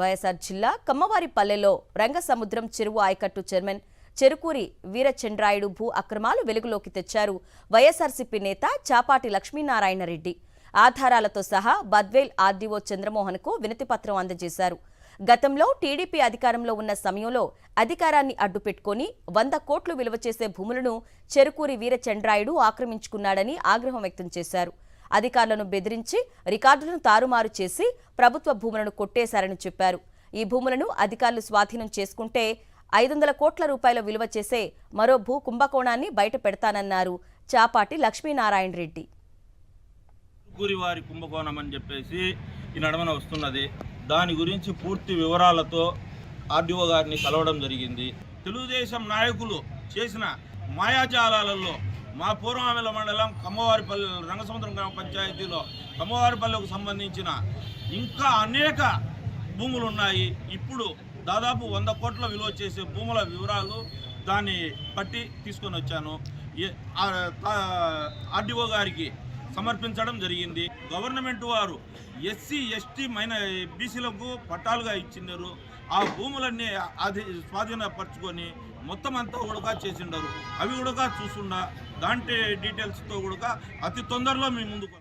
వైఎస్ఆర్ జిల్లా కమ్మవారిపల్లెలో రంగసముద్రం చెరువు ఆయకట్టు చైర్మన్ చెరుకూరి వీరచంద్రాయుడు భూ అక్రమాలు వెలుగులోకి తెచ్చారు వైఎస్ఆర్సీపీ నేత చాపాటి లక్ష్మీనారాయణ రెడ్డి ఆధారాలతో సహా బద్వేల్ ఆర్డీఓ చంద్రమోహన్కు వినతిపత్రం అందజేశారు. గతంలో టీడీపీ అధికారంలో ఉన్న సమయంలో అధికారాన్ని అడ్డుపెట్టుకుని వంద కోట్లు విలువ చేసే భూములను చెరుకూరి వీరచంద్రాయుడు ఆక్రమించుకున్నాడని ఆగ్రహం వ్యక్తం చేశారు. అధికారులను బెదిరించి రికార్డులను తారుమారు చేసి ప్రభుత్వ భూములను కొట్టేశారని చెప్పారు. ఈ భూములను అధికారులు స్వాధీనం చేసుకుంటే ఐదు వందల కోట్ల రూపాయల విలువ చేసే మరో భూ కుంభకోణాన్ని బయట పెడతానన్నారు చాపాటి లక్ష్మీనారాయణ రెడ్డి. గురివారి కుంభకోణం అని చెప్పేసి ఈ నడమన వస్తున్నది. దాని గురించి పూర్తి వివరాలతో ఆర్డీఓ గారిని కలవడం జరిగింది. తెలుగుదేశం నాయకులు చేసిన మాయాజాలాలలో మా పూర్వామిల మండలం కమ్మవారిపల్లి రంగసముద్రం గ్రామ పంచాయతీలో కమ్మవారిపల్లికి సంబంధించిన ఇంకా అనేక భూములు ఉన్నాయి. ఇప్పుడు దాదాపు వంద కోట్ల విలువ చేసే భూముల వివరాలు దాన్ని పట్టి తీసుకొని వచ్చాను. ఆర్డిఓ ఆర్డీఓ గారికి సమర్పించడం జరిగింది. గవర్నమెంట్ వారు ఎస్సీ ఎస్టీ మైన బీసీలకు పట్టాలుగా ఇచ్చినారు. ఆ భూములన్నీ అది స్వాధీనపరచుకొని మొత్తం అంతా ఉడక చేసిండారు. అవి ఉడక చూస్తుండా దాంట్లో డీటెయిల్స్తో కూడా అతి తొందరలో మీ ముందుకు